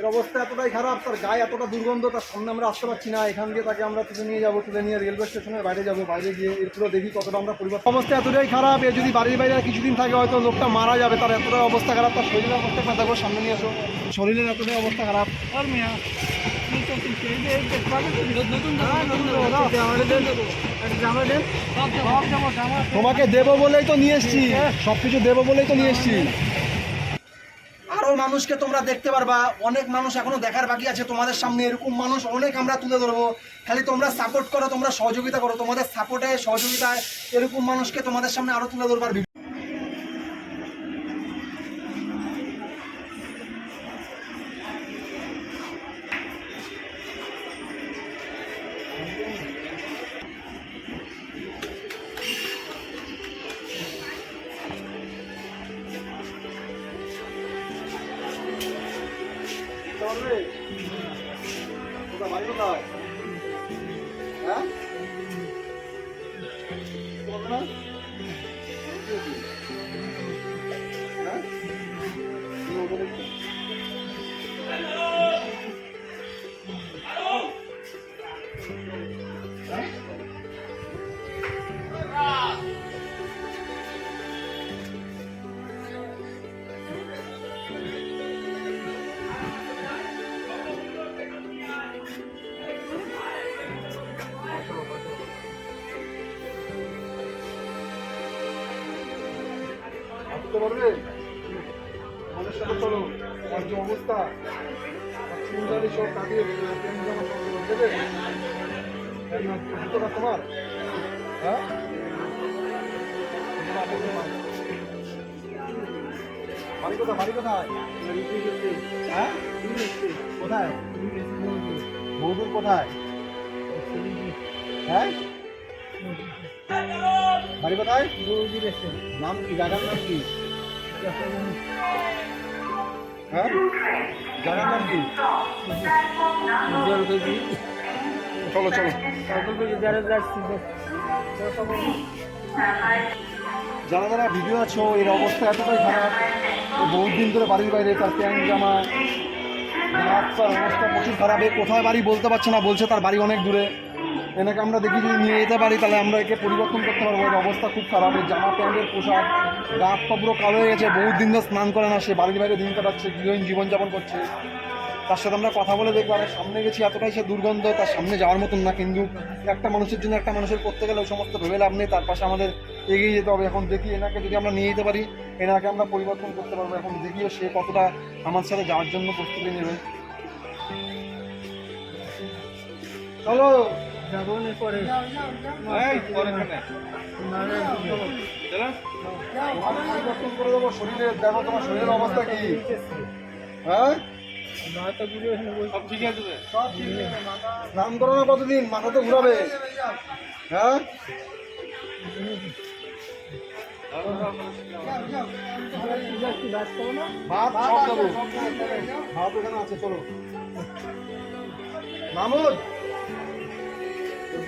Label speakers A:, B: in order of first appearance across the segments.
A: এর অবস্থা এতটাই খারাপ তার গায়ে এতটা দুর্গন্ধ তার সামনে আমরা আসতে পারছি না। এখান দিয়ে তাকে আমরা তুলে নিয়ে যাব তুলে নিয়ে রেলওয়ে স্টেশনের বাইরে যাব বাইরে গিয়ে এরগুলো দেখি কতটা আমরা পরিবার অবস্থা এতটাই খারাপ এ যদি বাড়ির বাইরে কিছুদিন থাকে হয়তো লোকটা মারা যাবে তার এতটাই অবস্থা খারাপ তার শরীরের অবস্থা একবার দেখো সামনে নিয়ে আসো। শরীরের এতটাই অবস্থা খারাপ।
B: আর মিয়া
A: হ্যাঁ, তোমাকে দেবো বলেই তো নিয়ে এসছি। সব কিছু দেবো বলেই তো নিয়ে এসছি। আরও মানুষকে তোমরা দেখতে পারবা, অনেক মানুষ এখনও দেখার বাকি আছে, তোমাদের সামনে এরকম মানুষ অনেক আমরা তুলে ধরবো। খালি তোমরা সাপোর্ট করো, তোমরা সহযোগিতা করো, তোমাদের সাপোর্টে সহযোগিতায় এরকম মানুষকে তোমাদের সামনে আরও তুলে ধরবার হ্যাঁ? আসতে পারবে সাথে চলো তোমার যে অবস্থা চুলদারি সব কাটিয়ে দেবে? জুতোটা তোমার হ্যাঁ? কোথায় কোথায়? হ্যাঁ? কোথায়? কোথায়? হ্যাঁ? বাড়ি কোথায়? নাম কি? জায়গার নাম কি? হ্যাঁ? জায়গার নাম কি? চলো চলো। যারা যারা ভিডিও আছো এর অবস্থা এতটাই খারাপ বহুত দিন ধরে বাড়ির বাইরে তার প্যান্ট জামা অবস্থা প্রচুর খারাপ। এ কোথায় বাড়ি বলতে পারছে না বলছে তার বাড়ি অনেক দূরে। এনাকে আমরা দেখি যদি নিয়ে যেতে পারি, তাহলে আমরা একে পরিবর্তন করতে পারব। এর অবস্থা খুব খারাপ। এর জামা প্যান্টের পোশাক গা হাত পা পুরো কালো হয়ে গেছে। বহুত দিন ধরে স্নান করে না সে, বাড়ির বাইরে দিন কাটাচ্ছে, গৃহহীন জীবনযাপন করছে। তার সাথে আমরা কথা বলে দেখব, আরে সামনে গেছি, এতটাই সে দুর্গন্ধ, তার সামনে যাওয়ার মতন না। কিন্তু একটা মানুষের জন্য একটা মানুষের করতে গেলে ওই সমস্ত ভেবে লাভ নেই। তার পাশে আমাদের এগিয়ে যেতে হবে। এখন দেখি এনাকে যদি আমরা নিয়ে যেতে পারি, এনাকে আমরা পরিবর্তন করতে পারব। এখন দেখিও সে কতটা আমার সাথে যাওয়ার জন্য প্রস্তুতি নেবে। চলো। পরিবর্তন করে দেবো শরীরে দেখো তোমার শরীরের অবস্থা কি হ্যাঁ? সব ঠিক আছে স্নান করো না কতদিন? মাথা তো ঘুরাবে। হ্যাঁ? ভাত সব দেবো। ভাত ওখানে আছে চলো। মামুদ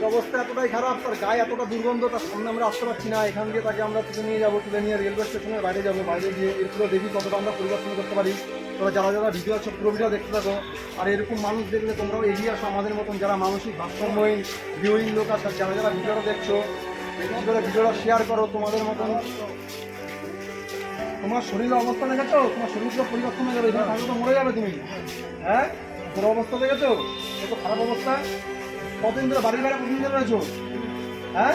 A: এর অবস্থা এতটাই খারাপ, তার গায়ে এতটা দুর্গন্ধ, তার সামনে আমরা আসতে পারছি না। এখান দিয়ে তাকে আমরা তুলে নিয়ে যাব, তুলে নিয়ে রেলওয়ে স্টেশনের বাইরে যাব, বাইরে গিয়ে এরগুলো দেখি কতটা আমরা পরিবর্তন করতে পারি। তোমরা যারা যারা ভিডিও আছে, পুরো ভিডিও দেখতে থাকো। আর এরকম মানুষ দেখলে তোমরাও এগিয়ে আসো আমাদের মতন, যারা মানসিক ভারসাম্যহীন গৃহহীন লোক আছে, যারা যারা ভিডিওটা দেখছ, বেশি করে ভিডিওটা শেয়ার করো তোমাদের মতন। তোমার শরীরের অবস্থা দেখেছ? তোমার শরীর তো পরিবর্তন হয়ে যাবে, এখানে থাকলে তো মরে যাবে তুমি। হ্যাঁ? তোর অবস্থা দেখেছ? এত খারাপ অবস্থা? কতদিন ধরে বাড়ির বাইরে কতদিন ধরে রয়েছো? হ্যাঁ?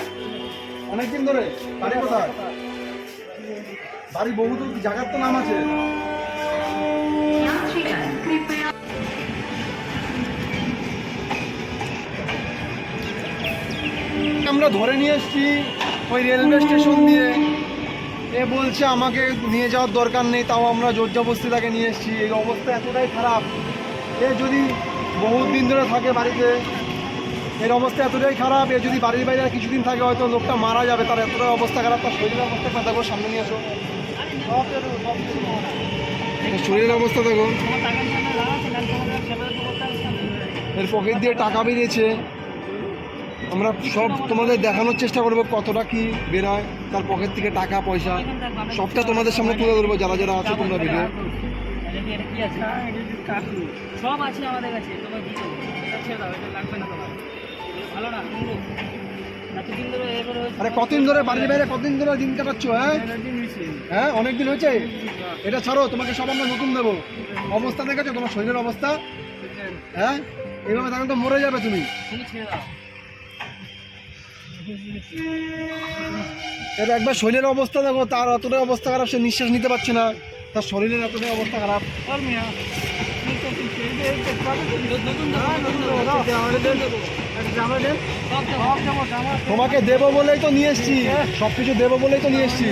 A: অনেকদিন ধরে? বাড়ি কোথায়? বাড়ি বহু দূর জায়গার তো নাম আছে? আমরা ধরে নিয়ে এসেছি ওই রেলওয়ে স্টেশন দিয়ে। এ বলছে আমাকে নিয়ে যাওয়ার দরকার নেই, তাও আমরা জোরজবস্তি তাকে নিয়ে এসেছি। এই অবস্থা এতটাই খারাপ। এ যদি বহুত দিন ধরে থাকে বাড়িতে এর অবস্থা এতটাই খারাপ, এ যদি বাড়ির বাইরে কিছুদিন থাকে, হয়তো লোকটা মারা যাবে, তার এতটাই অবস্থা খারাপ, তার শরীরের অবস্থা দেখো, সামনে নিয়ে আসো। শরীরের অবস্থা দেখো। এর পকেট দিয়ে টাকা বেরিয়েছে। আমরা সব তোমাদের দেখানোর চেষ্টা করব কতটা কি বেরোয়, তার পকেট থেকে টাকা, পয়সা, সবটা তোমাদের সামনে তুলে ধরবো, যারা যারা আছে তোমরা ভিডিও।
B: সব আছে আমাদের কাছে এটা
A: আরে কতদিন ধরে বাড়ির বাইরে কতদিন ধরে দিন কাটাচ্ছ হ্যাঁ? হ্যাঁ অনেক দিন হয়েছে। এটা ছাড়ো তোমাকে সব আমরা নতুন দেবো। অবস্থা দেখেছ? তোমার শরীরের অবস্থা? হ্যাঁ? এইভাবে তখন তো মরে যাবে তুমি। এর একবার শরীরের অবস্থা দেখো তার অতটাই অবস্থা খারাপ সে নিঃশ্বাস নিতে পারছে না। তার শরীরের এতটাই অবস্থা খারাপ।
B: নতুন
A: তোমাকে দেবো বলেই তো নিয়ে এসছি। সব কিছু দেবো বলেই তো নিয়ে এসছি।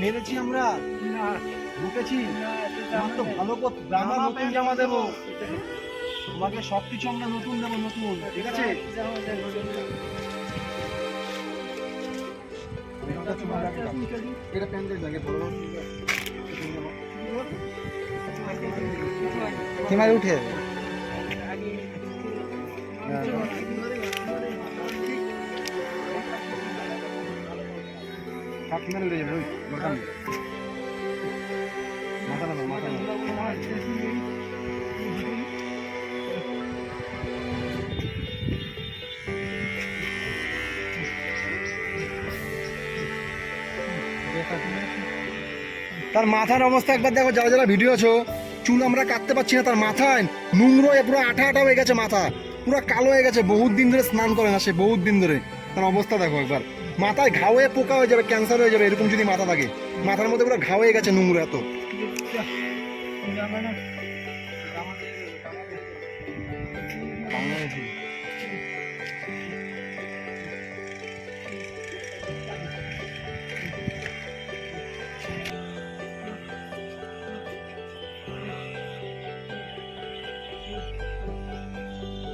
B: মেরেছি
A: আমরা?
B: না
A: ঢুকেছি তোমার তো ভালো করতে আমরা নতুন জামা দেবো। তোমাকে সব কিছু আমরা নতুন দেবো নতুন। ঠিক আছে?
B: জামা
A: এটা প্যান্টের বড় হিমায় উঠে হিমায় উঠে যাবে তার মাথার অবস্থা একবার দেখো, যারা যারা ভিডিও আছো, চুল আমরা কাটতে পারছি না, তার মাথায় নোংরো পুরো আঠা আঠা হয়ে গেছে মাথা, পুরো কালো হয়ে গেছে বহুত দিন ধরে স্নান করে না সে বহুত দিন ধরে। তার অবস্থা দেখো একবার। মাথায় ঘা হয়ে পোকা হয়ে যাবে ক্যান্সার হয়ে যাবে, এরকম যদি মাথা থাকে, মাথার মধ্যে পুরো ঘা হয়ে গেছে নোংরো এত।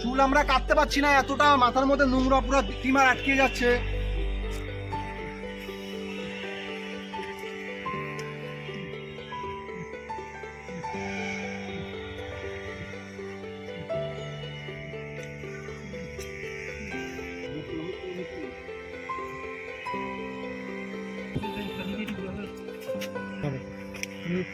A: চুল আমরা কাটতে পারছি না এতটা মাথার মধ্যে নোংরা পুরো টিমার আটকে যাচ্ছে।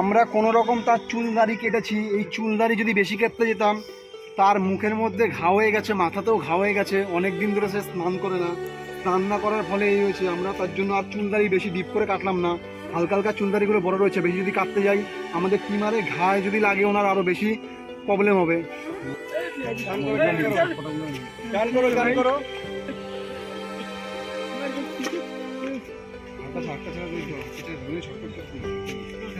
A: আমরা কোনো রকম তার চুল দাড়ি কেটেছি। এই চুল দাড়ি যদি বেশি কাটতে যেতাম, তার মুখের মধ্যে ঘা হয়ে গেছে, মাথাতেও ঘা হয়ে গেছে, অনেক দিন ধরে সে স্নান করে না। স্নান না করার ফলে এই হয়েছে, আমরা তার জন্য আর চুল দাড়ি বেশি ডিপ করে কাটলাম না। হালকা হালকা চুল দাড়িগুলো বড় রয়েছে, বেশি যদি কাটতে যাই, আমাদের টিমারে ঘায়ে যদি লাগে, ওনার আরও বেশি প্রবলেম হবে।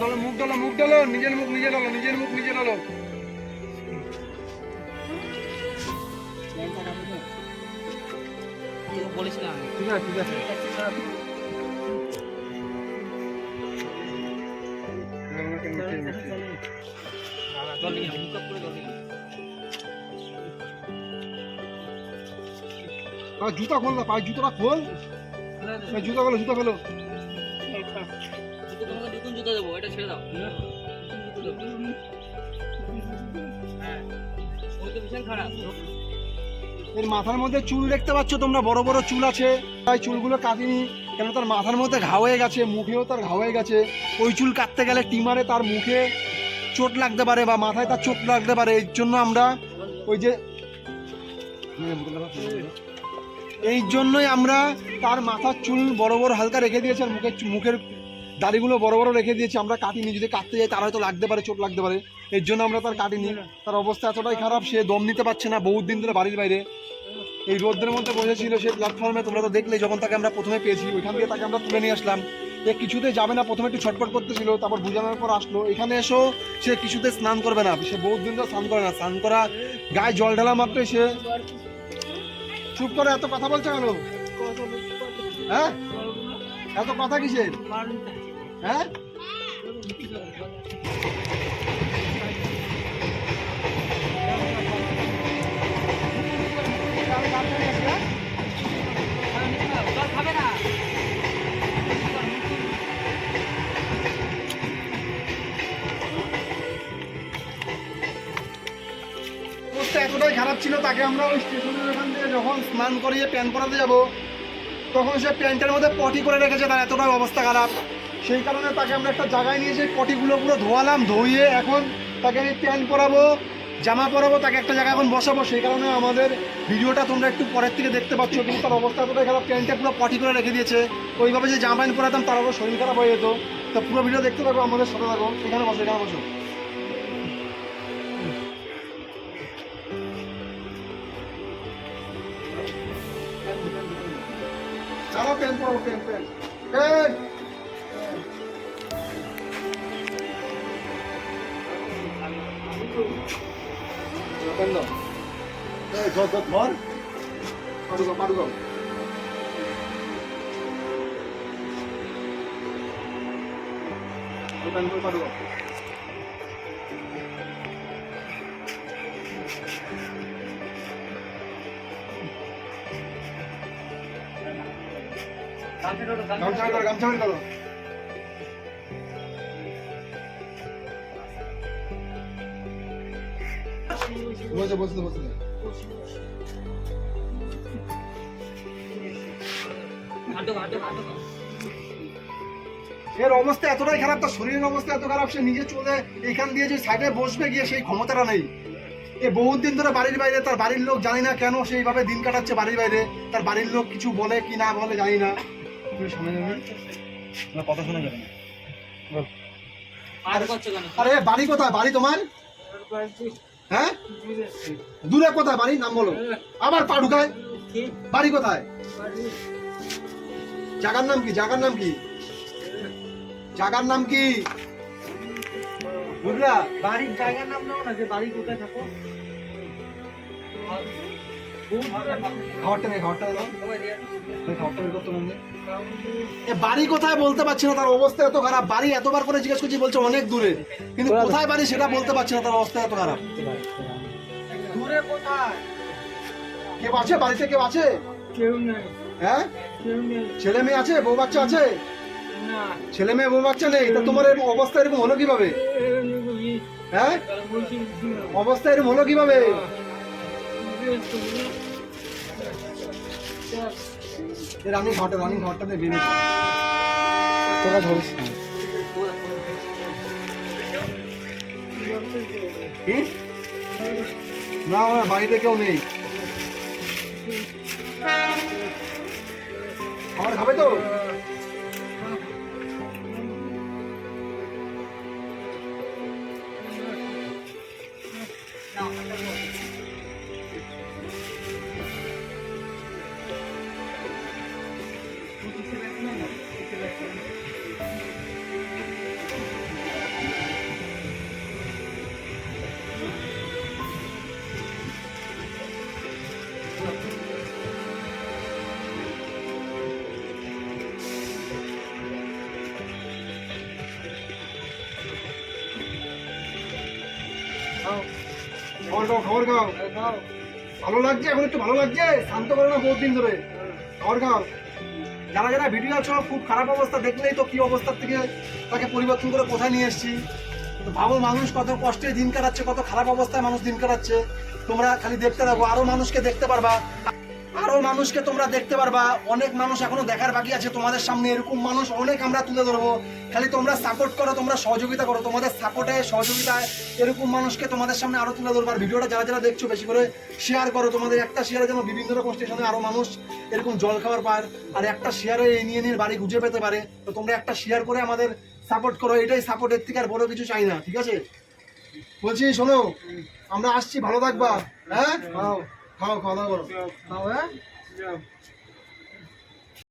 A: করো মুখ ডলো মুখ ডলো মুখ ডলো নিজের মুখ নিজে ডলো নিজের মুখ নিজে ডলো
B: বলেছিলাম
A: ঠিক আছে ঠিক আছে
B: ঠিক আছে, খারাপ।
A: আমাকে
B: জল নিয়ে মুখ করে জল
A: জুতা খোল না পায়ে জুতোটা খোল। জুতা খোলো জুতা খোলো। এর মাথার মধ্যে চুল দেখতে পাচ্ছ তোমরা? বড় বড় চুল আছে। তাই চুলগুলো কাটিনি। কেন তার মাথার মধ্যে ঘা হয়ে গেছে, মুখেও তার ঘা হয়ে গেছে। ওই চুল কাটতে গেলে টিমারে তার মুখে চোট লাগতে পারে বা মাথায় তার চোট লাগতে পারে। এর জন্য আমরা ওই যে এই জন্যই আমরা তার মাথার চুল বড় বড় হালকা রেখে দিয়েছি আর মুখের মুখের দাড়িগুলো বড় বড় রেখে দিয়েছি, আমরা কাটিনি। যদি কাটতে যাই, তার হয়তো লাগতে পারে, চোট লাগতে পারে। এর জন্য আমরা তার কাটিনি। তার অবস্থা এতটাই খারাপ, সে দম নিতে পারছে না। বহুত দিন ধরে বাড়ির বাইরে। এই রোদ্রের মধ্যে বসেছিল সেই প্ল্যাটফর্মে তোমরা তো দেখলে, যখন তাকে আমরা প্রথমে পেয়েছি, ওইখান থেকে তাকে আমরা তুলে নিয়ে আসলাম। এ কিছুতে যাবে না, প্রথমে একটু ছটফট করতেছিল, তারপর বুঝানোর পর আসলো। এখানে এসো, সে কিছুতে স্নান করবে না। সে বহুত দিন ধরে স্নান করে না। স্নান করা, গায়ে জল ঢালা মাত্রই সে চুপ করে এত কথা বলছে কেন? হ্যাঁ? এত কথা কিসের? হ্যাঁ? এতটাই খারাপ ছিল, তাকে আমরা ওই স্টেশনের ওখান থেকে যখন স্নান করিয়ে প্যান্ট পরাতে যাব, তখন সে প্যান্টের মধ্যে পটি করে রেখেছে, তার এতটাই অবস্থা খারাপ। সেই কারণে তাকে আমরা একটা জায়গায় নিয়ে সেই পটিগুলো পুরো ধোয়ালাম, ধুইয়ে এখন তাকে আমি প্যান্ট পরাবো, জামা পরাবো, তাকে একটা জায়গায় এখন বসাবো। সেই কারণে আমাদের ভিডিওটা তোমরা একটু পরের থেকে দেখতে পাচ্ছ, কিন্তু তার অবস্থা এতটাই খারাপ প্যান্টটা পুরো পটি করে রেখে দিয়েছে। ওইভাবে যে জামা প্যান্ট পরাতাম, তার আরও শরীর খারাপ হয়ে যেত। তো পুরো ভিডিও দেখতে থাকো, আমাদের সাথে থাকো। এখানে বসো এখানে বসো। প্যান্ট এই ধর ধর ধর। পারুগো পারুগো। প্যান্ট করে পারুগো। গামছা বের করো গামছা বের করো বসে বসে এর অবস্থা এতটাই খারাপ তার শরীরের অবস্থা এত খারাপ সে নিজে চলে এখান দিয়ে যে সাইডে বসবে গিয়ে সেই ক্ষমতাটা নেই। এ বহুদিন ধরে বাড়ির বাইরে তার বাড়ির লোক জানি না কেন সেইভাবে দিন কাটাচ্ছে বাড়ির বাইরে। তার বাড়ির লোক কিছু বলে কি না বলে জানি না। কথা শোনা যাবে
B: আরে
A: বাড়ি কোথায়? বাড়ি তোমার? হ্যাঁ? দূরে কোথায় বাড়ি? নাম বলো। আবার পাড়ুকায় বাড়ি কোথায়? জাগার নাম কি? জাগার নাম কি? জাগার নাম কি? বুঝলা?
B: বাড়ির জায়গার নাম নাও না যে বাড়ি কোথায় থাকো।
A: বের করতো মনে বাড়ি কোথায় বলতে পারছি না তার অবস্থা এত খারাপ বাড়ি এতবার করে জিজ্ঞেস করছি বলছে অনেক দূরে কিন্তু কোথায় বাড়ি সেটা বলতে পারছি না তার অবস্থা এত খারাপ
B: দূরে কোথায়
A: কেউ আছে বাড়িতে কেউ আছে
B: কেউ নেই
A: হ্যাঁ ছেলে মেয়ে আছে বউ বাচ্চা আছে ছেলে মেয়ে বউ বাচ্চা নেই তা তোমার এরকম অবস্থা এরকম হলো কীভাবে হ্যাঁ অবস্থা এরকম হলো কীভাবে এ রানিং ঘরটা রানিং ঘরটা নিয়ে বেরিয়ে তোরা ধরিস না। না আমার বাড়িতে কেউ নেই। খাবার খাবে তো? খাবার খাও ভালো লাগছে? এখন একটু ভালো লাগছে? শান্ত করো না বহুত দিন ধরে। খবর খাও যারা যারা ভিডিও আছো, খুব খারাপ অবস্থা। দেখলেই তো কি অবস্থার থেকে তাকে পরিবর্তন করে কোথায় নিয়ে এসছি। ভাবো, মানুষ কত কষ্টে দিন কাটাচ্ছে, কত খারাপ অবস্থায় মানুষ দিন কাটাচ্ছে। তোমরা খালি দেখতে থাকো, আরও মানুষকে দেখতে পারবা। আরও মানুষকে তোমরা দেখতে পারবা। অনেক মানুষ এখনও দেখার বাকি আছে তোমাদের সামনে। এরকম মানুষ অনেক আমরা তুলে ধরবো। খালি তোমরা সাপোর্ট করো, তোমরা সহযোগিতা করো। তোমাদের সাপোর্টে সহযোগিতায় এরকম মানুষকে তোমাদের সামনে আরও তুলে ধরবো আর ভিডিওটা যারা যারা দেখছ বেশি করে শেয়ার করো। তোমাদের একটা শেয়ারে যেন বিভিন্ন রকম স্টেশনে আরও মানুষ এরকম জল খাবার পায়। আর একটা শেয়ারে এই নিয়ে নিয়ে বাড়ি গুজে পেতে পারে। তো তোমরা একটা শেয়ার করে আমাদের সাপোর্ট করো। এটাই সাপোর্টের থেকে আর বড় কিছু চাই না। ঠিক আছে? বলছি, শোনো, আমরা আসছি। ভালো থাকবা। হ্যাঁ। খাও খাও খাওয়া দাওয়া করো। খাও হ্যাঁ?